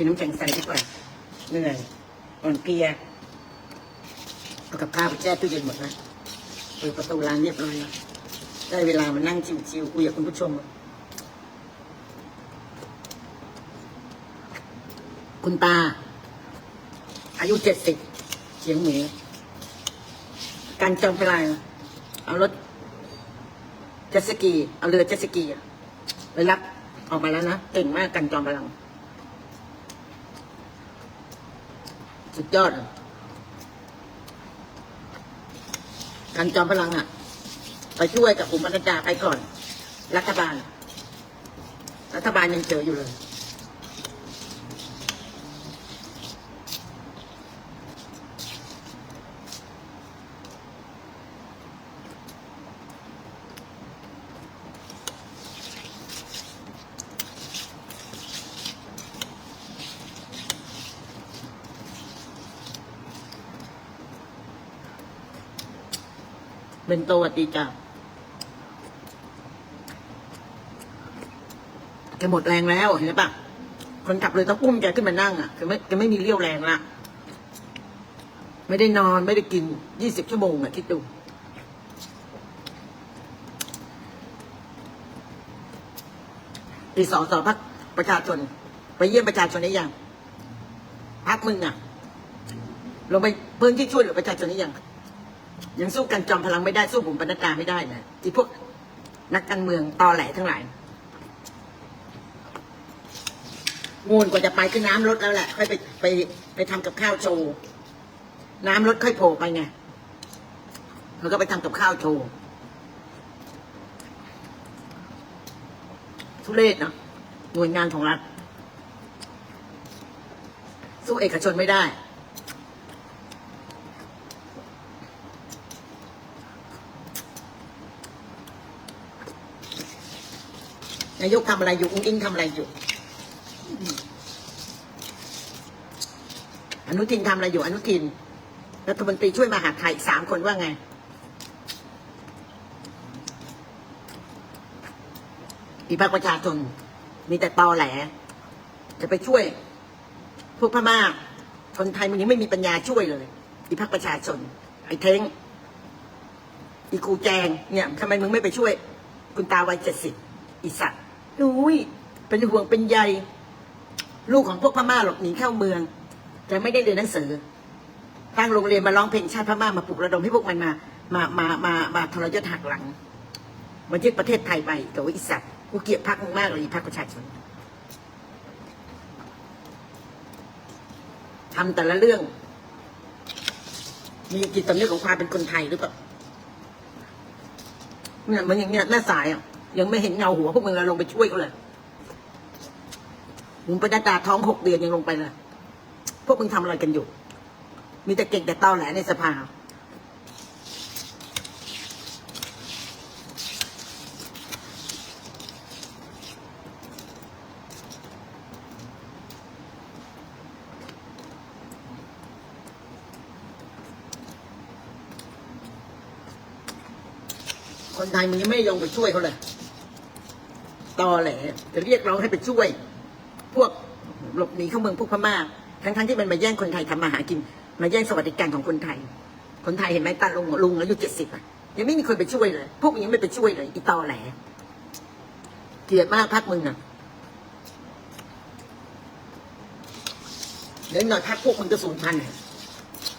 กินน้ำแข็งใสดีกว่าเหนื่อยอ่อนเพลียเอากับข้าวไปแช่ตู้เย็นหมดนะเปิดประตูร้านเรียบร้อยแล้วได้เวลามานั่งชิวๆคุยกับคุณผู้ชม คุณตา อายุเจ็ดสิบเฉียงหมูการจองเวลาเอารถเจ็ตสกี เอาเรือเจ็ตสกีไปรับออกมาแล้วนะเก่งมากกันจอมพลัง สุดยอดการจอมพลังอะ ไปช่วยกับอุมบรรดาไปก่อน รัฐบาล รัฐบาลยังเจออยู่เลย เป็นตัวดีจ้ะแกหมดแรงแล้วเห็นปะคนขับเลยต้องอุ้มแกขึ้นมานั่งอะแกไม่แกไม่มีเรี่ยวแรงละไม่ได้นอนไม่ได้กินยี่สิบชั่วโมงอะคิดดูตีสองสองพักประชาชน ไปเยี่ยมประชาชนได้ยังพักมึงอะ ลงไปพื้นที่ช่วยเหลือประชาชนได้ยัง ยังสู้กันจอมพลังไม่ได้สู้ผมปนัดดาไม่ได้นะที่พวกนักการเมืองตอแหลทั้งหลายงูนกว่าจะไปคือน้ำลดแล้วแหละ ค่อยไปไปไปทำกับข้าวโชว์น้ำลดค่อยโผล่ไปไงแล้วก็ไปทำกับข้าวโชว์ทุเรศเนาะหน่วยงานของรัฐสู้เอกชนไม่ได้ นายกทำอะไรอยู่อุ้งอิงทำอะไรอยู่อนุทินทำอะไรอยู่อนุทินรัฐมนตรีช่วยมหาไทยสามคนว่าไง อีพรรคประชาชนมีแต่ตอแหล จะไปช่วย พวกพม่าคนไทยมันยังไม่มีปัญญาช่วยเลย อีพรรคประชาชน ไอ้เท้งอีกูแจงเนี่ยทำไมมึงไม่ไปช่วย คุณตาวัยเจ็ดสิบอีสัตว์ อุ้ยเป็นห่วงเป็นใย ลูกของพวกพม่าหลบหนีเข้าเมืองแต่ไม่ได้เรียนหนังสือ ตั้งโรงเรียนมาร้องเพลงชาติพม่ามาปลุกระดมให้พวกมันมา มามามามาทรยศหักหลังมันยึดประเทศไทยไปแต่ว่าอีสัตกูเกลียดพรรคมึงมากเลยพรรคประชาชนทำแต่ละเรื่อง มีจิตสำนึกของความเป็นคนไทยหรือเปล่าเนี่ยมันอย่างเงี้ยแม่สายอะ ยังไม่เห็นเงาหัวพวกมึงเลยลงไปช่วยเขาเลยมึงไปดาตาท้องหกเดือนยังลงไปเลยพวกมึงทำอะไรกันอยู่ มีแต่เก่งแต่เต้าแหลในสภาคนไทยมึงยังไม่ลงไปช่วยเขาเลย ตอแหลจะเรียกร้องให้ไปช่วย พวกหลบหนีเข้าเมืองพวกพม่าทั้งๆที่มันมาแย่งคนไทยทำมาหากิน มาแย่งสวัสดิการของคนไทย คนไทยเห็นไหมตาลุงลุงอายุเจ็ดสิบอะยังไม่มีคนไปช่วยเลย พวกมึงยังไม่ไปช่วยเลยอีตอแหลเกลียดมากพักมึงอะเดี๋ยวหน่อยพักพวกมึงจะสูญพันธุ์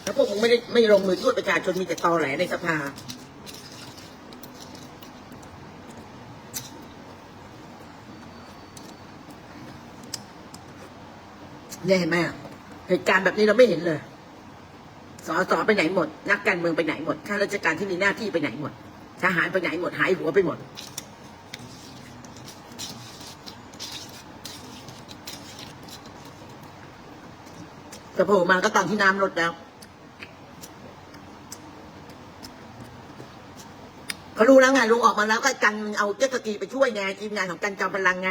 แล้วพวกมึงไม่ได้ไม่ลงมือช่วยประชาชนมีแต่ตอแหลในสภา เนี่ยเห็นไหมเหตุการณ์แบบนี้เราไม่เห็นเลย สอสอไปไหนหมด นักการเมืองไปไหนหมด ข้าราชการที่มีหน้าที่ไปไหนหมด ทหารไปไหนหมด หายหัวไปหมด จะโผล่มาก็ตอนที่น้ำลดแล้วเขารู้แล้วไงลุงออกมาแล้วก็กันเอาเจ็ตสกีไปช่วยไงทีมงานของกันจอมพลังไง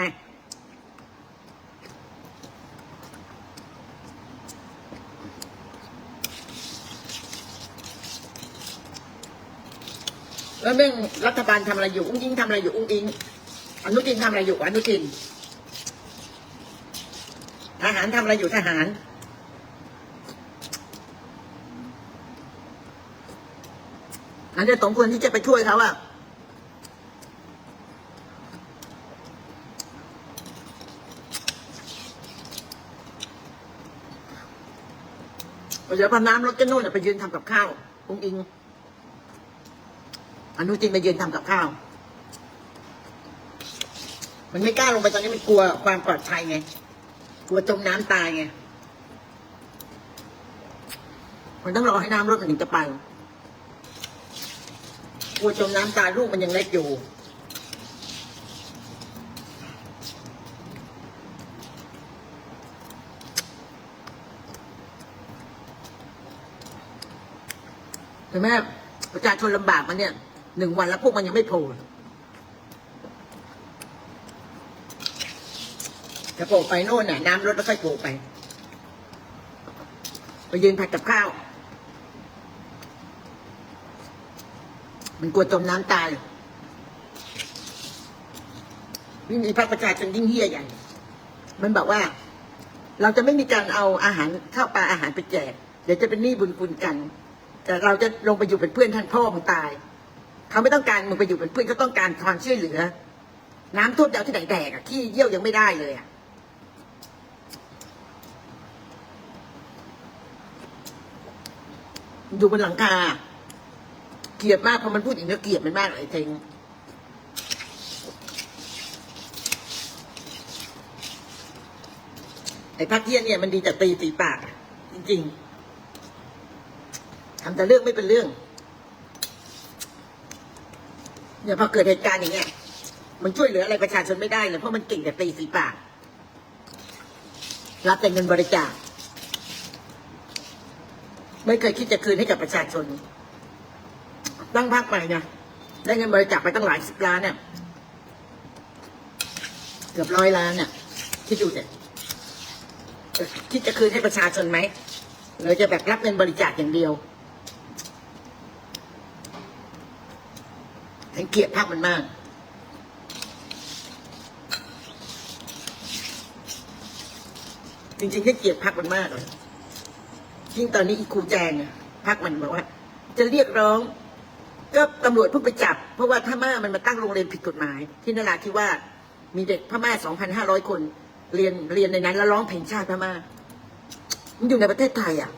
แล้วเรื่องรัฐบาลทำอะไรอยู่ อุ้งอิงทำอะไรอยู่ อุ้งอิงอนุทินทำอะไรอยู่ อนุทิน ทหารทำอะไรอยู่ทหาร อันนี้สมควรที่จะไปช่วยเขาอะเดี๋ยวพอน้ำรถก็นู่นน่ะไปยืนทำกับข้าวอุ้งอิง อนุจินไปยืนทำกับข้าว มันไม่กล้าลงไปตอนนี้มันกลัวความปลอดภัยไง กลัวจมน้ำตายไง มันต้องรอให้น้ำลดมันถึงจะไป กลัวจมน้ำตายลูกมันยังเล็กอยู่เห็นไหมประชาชนลำบากมันเนี่ย หนึ่งวันแล้วพวกมันยังไม่โผล่จะโผล่ไปโน่นน่ะ น้ำลดแล้วค่อยโผล่ไป ไปยืนผัดกับข้าว มันกลัวจมน้ำตายยิ่งมีพรรคประชาชนยิ่งเฮี้ยใหญ่ มันบอกว่า เราจะไม่มีการเอาอาหารข้าวปลาอาหารไปแจก เดี๋ยวจะเป็นหนี้บุญคุณกัน แต่เราจะลงไปอยู่เป็นเพื่อนท่านพ่อมึงตาย เขาไม่ต้องการมึงไปอยู่เป็นเพื่อนเขาต้องการความช่วยเหลือ น้ำท่วมเอาที่ไหนแดกอะขี้เยี่ยวยังไม่ได้เลยอะอยู่บนหลังคาเกลียดมากพอมันพูดอย่างนี้เกลียดมันมากเลยเทงไอ้พักเที่ยนเนี่ยมันดีแต่ตีตีปาก จริงๆทำแต่เรื่องไม่เป็นเรื่อง เนี่ยพอเกิดเหตุการณ์อย่างเงี้ย มันช่วยเหลืออะไรประชาชนไม่ได้เลยเพราะมันเก่งแต่ตีสีปาก รับแต่เงินบริจาค ไม่เคยคิดจะคืนให้กับประชาชน ตั้งพักใหม่เนี่ยได้เงินบริจาคไปตั้งหลายสิบล้านเนี่ยเกือบร้อยล้านเนี่ยคิดดูเถอะคิดจะคืนให้ประชาชนไหมหรือจะแบบรับเงินบริจาคอย่างเดียว ฉันเกลียดพักมันมาก จริงๆฉันเกลียดพักมันมากเลยยิ่งตอนนี้อีครูแจงอะพักมันบอกว่า จะเรียกร้อง ก็ตำรวจเพิ่งไปจับ เพราะว่าพม่ามันมาตั้งโรงเรียนผิดกฎหมาย ที่นราธิวาสมีเด็กพม่า 2,500 คน เรียนเรียนในนั้น แล้วร้องเพลงชาติพม่า มันอยู่ในประเทศไทยอะ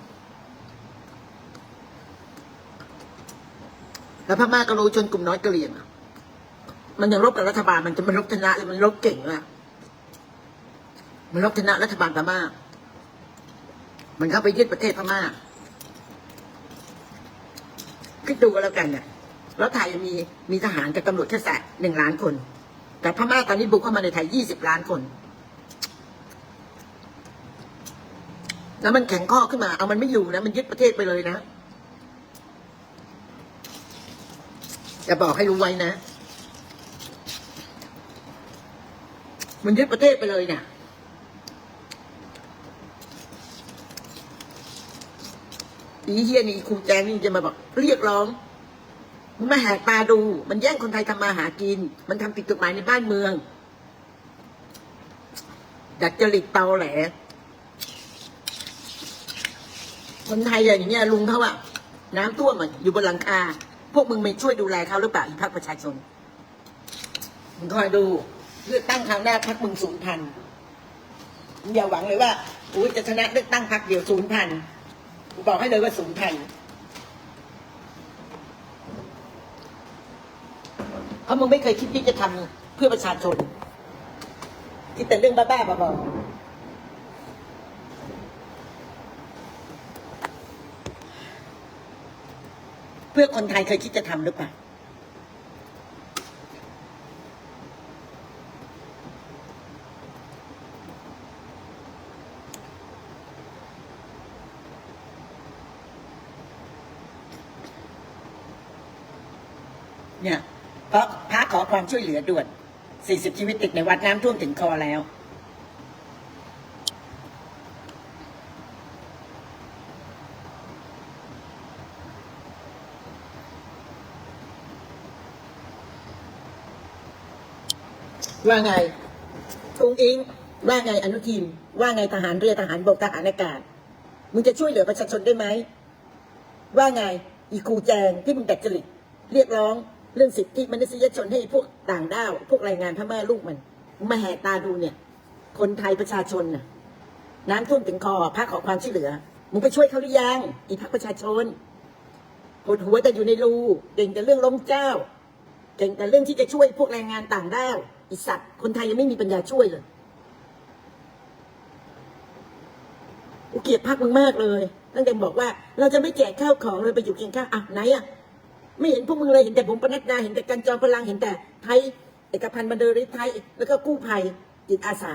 แล้วพม่าก็รู้ชนกลุ่มน้อยกะเหรี่ยงอะมันยังรบกับรัฐบาลมันจะมันรบชนะเลยมันรบเก่งอะมันรบชนะรัฐบาลพม่า มันเข้าไปยึดประเทศพม่าคิดดูกันแล้วกันเนี่ยแล้วไทยมีมีทหารกับตำรวจแค่แสหนึ่งล้านคน แต่พม่าตอนนี้บุกเข้ามาในไทยยี่สิบล้านคน แล้วมันแข็งข้อขึ้นมา เอามันไม่อยู่นะ มันยึดประเทศไปเลยนะ จะบอกให้รู้ไว้นะ มันยึดประเทศไปเลยเนี่ยอีเฮียนี่ครูแจงนี่จะมาบอก เรียกร้องมึงมาแหกตาดู มันแย่งคนไทยทำมาหากิน มันทำผิดกฎหมายในบ้านเมืองดัดจริตเตาแหลคนไทยอย่างเงี้ยลุงเขาอะน้ำท่วมอะอยู่บนหลังคา พวกมึงไม่ช่วยดูแลเขาหรือเปล่าอีพรรคประชาชนมึงคอยดูเลือกตั้งครั้งหน้าพรรคมึงศูนย์พันอย่าหวังเลยว่าอุ้ยจะชนะเลือกตั้งพรรคเดียวศูนย์พันกูบอกให้เลยว่าศูนย์พันเพราะมึงไม่เคยคิดที่จะทำเพื่อประชาชนคิดแต่เรื่องบ้าๆบอๆ เพื่อคนไทยเคยคิดจะทำหรือเปล่าเนี่ยเพราะพระขอความช่วยเหลือด่วน 40 ชีวิตติดในวัดน้ำท่วมถึงคอแล้ว ว่าไงตุงอิงว่าไงอนุทิน ว่าไงทหารเรือทหารบกทหารอากาศ มึงจะช่วยเหลือประชาชนได้ไหม ว่าไงอีกูแจงที่มึงแตกจริตเรียกร้องเรื่องสิทธิมนุษยชนให้พวกต่างด้าว พวกแรงงานพม่าลูกมันมาแหกตาดูเนี่ย คนไทยประชาชนน่ะน้ำท่วมถึงคอพักขอความช่วยเหลือ มึงไปช่วยเขาหรือยังอีพักประชาชนปวดหัวแต่อยู่ในรูเก่งแต่เรื่องล้มเจ้า เก่งแต่เรื่องที่จะช่วยพวกแรงงานต่างด้าว อีสัตว์คนไทยยังไม่มีปัญญาช่วยเลยกูเกลียดพักมึงมากเลย ตั้งแต่บอกว่า เราจะไม่แจกข้าวของเลยไปอยู่เคียงข้างอะไหนอะไม่เห็นพวกมึงเลยเห็นแต่ผมปนัดดาเห็นแต่กันจอมพลังเห็นแต่ ไทยเอกพันธ์บรรเดอริไทยแล้วก็กู้ภัยจิตอาสา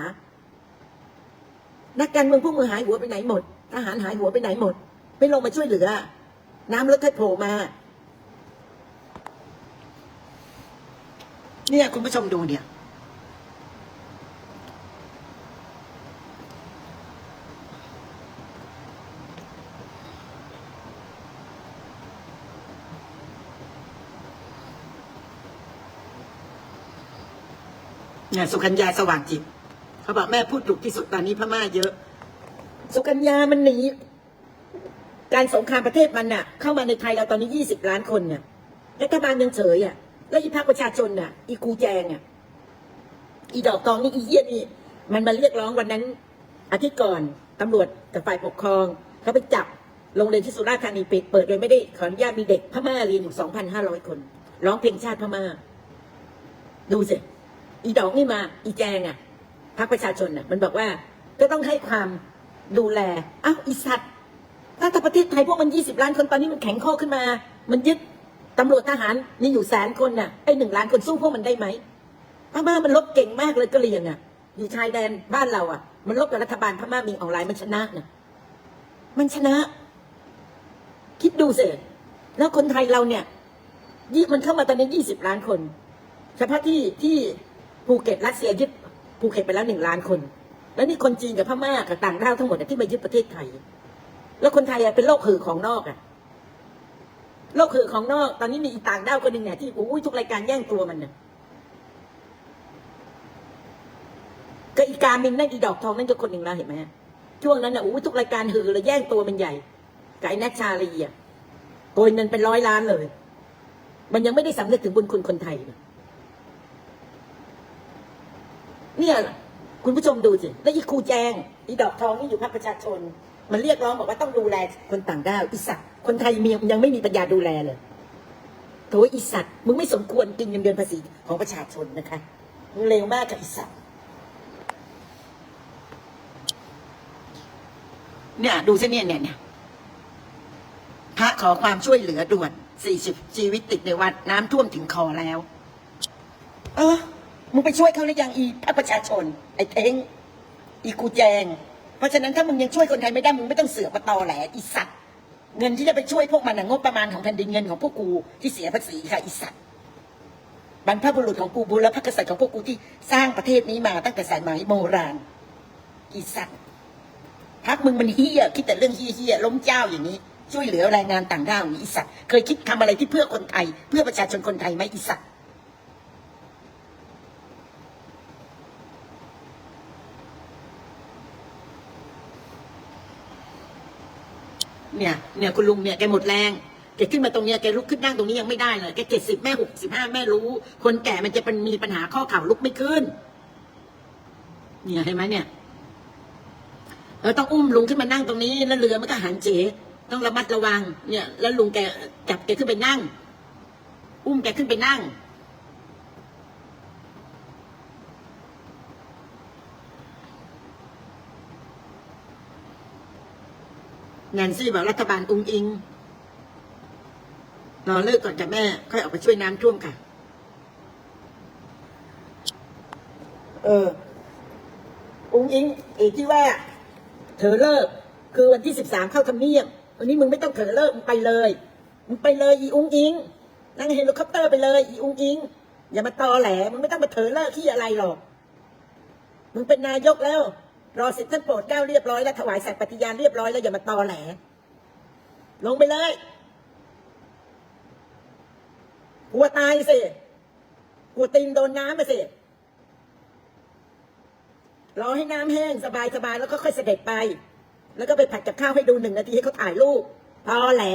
นักการเมืองพวกมึงหายหัวไปไหนหมดทหารหายหัวไปไหนหมด ไม่ลงมาช่วยเหลือ น้ำลดค่โผล่มา เนี่ยคุณผู้ชมดูเนี่ย เนี่ยสุกัญญาสว่างจิตเขาบอกแม่พูดถูกที่สุดตอนนี้พม่าเยอะ สุกัญญามันหนีการสงครามประเทศมันน่ะ เข้ามาในไทยเราตอนนี้ยี่สิบล้านคนเนี่ยรัฐบาลยังเฉยอะแล้วอีภาคประชาชนน่ะ อีกูแจงอะอีดอกตองนี่อีเยี่ยนี่ มันมาเรียกร้องวันนั้น อาทิตย์ก่อนตำรวจกับฝ่ายปกครองเขาไปจับโรงเรียนที่สุราษฎร์ธานีปิดเปิดโดยไม่ได้ขออนุญาตมีเด็กพม่าเรียนอยู่สองพันห้าร้อยคน ร้องเพลงชาติพม่า ดูสิ อีดอกนี่มา อีแจงอะพรรคประชาชนอะ มันบอกว่าก็ต้องให้ความดูแลอ้าวอีสัตว์ถ้าประเทศไทยพวกมันยี่สิบล้านคนตอนนี้มันแข็งข้อขึ้นมา มันยึดตำรวจทหารนี่อยู่แสนคนน่ะไอ้หนึ่งล้านคนสู้พวกมันได้ไหมพม่ามันลบเก่งมากเลยกะเหรี่ยงอะ อยู่ชายแดนบ้านเราอะ มันลบกับรัฐบาลพม่ามีออนไลน์มันชนะน่ะมันชนะ คิดดูสิแล้วคนไทยเราเนี่ยยี่มันเข้ามาตอนนี้ยี่สิบล้านคน เฉพาะที่ที่ ภูเก็ตรัสเซียยึดภูเก็ตไปแล้วหนึ่งล้านคน แล้วนี่คนจีนกับพม่ากับต่างด้าวทั้งหมดที่มายึดประเทศไทย แล้วคนไทยเป็นโรคหือของนอกอะโรคหือของนอก ตอนนี้มีต่างด้าวคนหนึ่งเนี่ยที่อุ้ยทุกรายการแย่งตัวมันน่ะก็อีกามินนั่นอีดอกทองนั่นก็คนหนึ่งแล้วเห็นไหมฮะช่วงนั้นน่ะอุ้ยทุกรายการหือเลยแย่งตัวมันใหญ่ไอ้แนทชาลีอะโกยเงินเป็นร้อยล้านเลย มันยังไม่ได้สำนึกถึงบุญคุณคนไทยเลย เนี่ยคุณผู้ชมดูสิ แล้วอีครูแจง อีดอกทองนี่อยู่พรรคประชาชน มันเรียกร้องบอกว่าต้องดูแลคนต่างด้าวอีสัตว์คนไทยมียังไม่มีปัญญาดูแลเลยโถอีสัตว์มึงไม่สมควรกินเงินเดือนภาษีของประชาชนนะคะมึงเลวมากกับอีสัตว์เนี่ยดูสิเนี่ยเนี่ยเนี่ยพระขอความช่วยเหลือด่วนสี่สิบชีวิตติดในวัดน้ำท่วมถึงคอแล้ว เออ มึงไปช่วยเขาหรือยังอีพรรคประชาชน ไอ้เท้งอีกูแจง เพราะฉะนั้นถ้ามึงยังช่วยคนไทยไม่ได้มึงไม่ต้องเสือกมาตอแหลอีสัตว์เงินที่จะไปช่วยพวกมันนะงบประมาณของแผ่นดินเงินของพวกกูที่เสียภาษีค่ะอีสัตว์บรรพบุรุษของกูบุรพกษัตริย์ของพวกกูที่สร้างประเทศนี้มาตั้งแต่สายไหมโบราณอีสัตว์พักมึงมันเฮี้ยคิดแต่เรื่องเฮี้ยล้มเจ้าอย่างนี้ ช่วยเหลือแรงงานต่างด้าวอย่างนี้อีสัตว์เคยคิดทำอะไรที่เพื่อคนไทย เพื่อประชาชนคนไทยไหมอีสัตว์ เนี่ยเนี่ยคุณลุงเนี่ยแกหมดแรงแกขึ้นมาตรงเนี้ยแกลุกขึ้นนั่งตรงนี้ยังไม่ได้เลยแกเจ็ดสิบแม่หกสิบห้าแม่รู้ คนแก่มันจะเป็นมีปัญหาข้อเข่าลุกไม่ขึ้น เนี่ยเห็นไหมเนี่ยเออต้องอุ้มลุงขึ้นมานั่งตรงนี้ แล้วเรือมันก็หันเจ๋ต้องระมัดระวัง เนี่ย แล้วลุงแกจับแกขึ้นไปนั่ง อุ้มแกขึ้นไปนั่ง แนนซี่บอกรัฐบาลอุ้งอิงรอเลิกก่อนจ้ะแม่ ค่อยออกไปช่วยน้ำท่วมค่ะ เออ อุ้งอิงอีกที่ว่า เธอเลิก คือวันที่สิบสามเข้าทำเนียบวันนี้มึงไม่ต้องเธอเลิกมึงไปเลย มึงไปเลยอีอุ้งอิง นั่งเฮลิคอปเตอร์ไปเลย อีอุ้งอิง อย่ามาตอแหล มึงไม่ต้องมาเถอเลิกที่อะไรหรอก มึงเป็นนายกแล้ว รอสิทธิ์ท่านโปรดเกล้าเรียบร้อยแล้วถวายสัตย์ปฏิญาณเรียบร้อยแล้วอย่ามาตอแหล ลงไปเลยกลัวตายสิกลัวตีนโดนน้ำไปสิรอให้น้ำแห้งสบายสบายๆแล้วก็ค่อยเสด็จไป แล้วก็ไปผัดกับข้าวให้ดูหนึ่งนาทีให้เขาถ่ายรูปพอแหล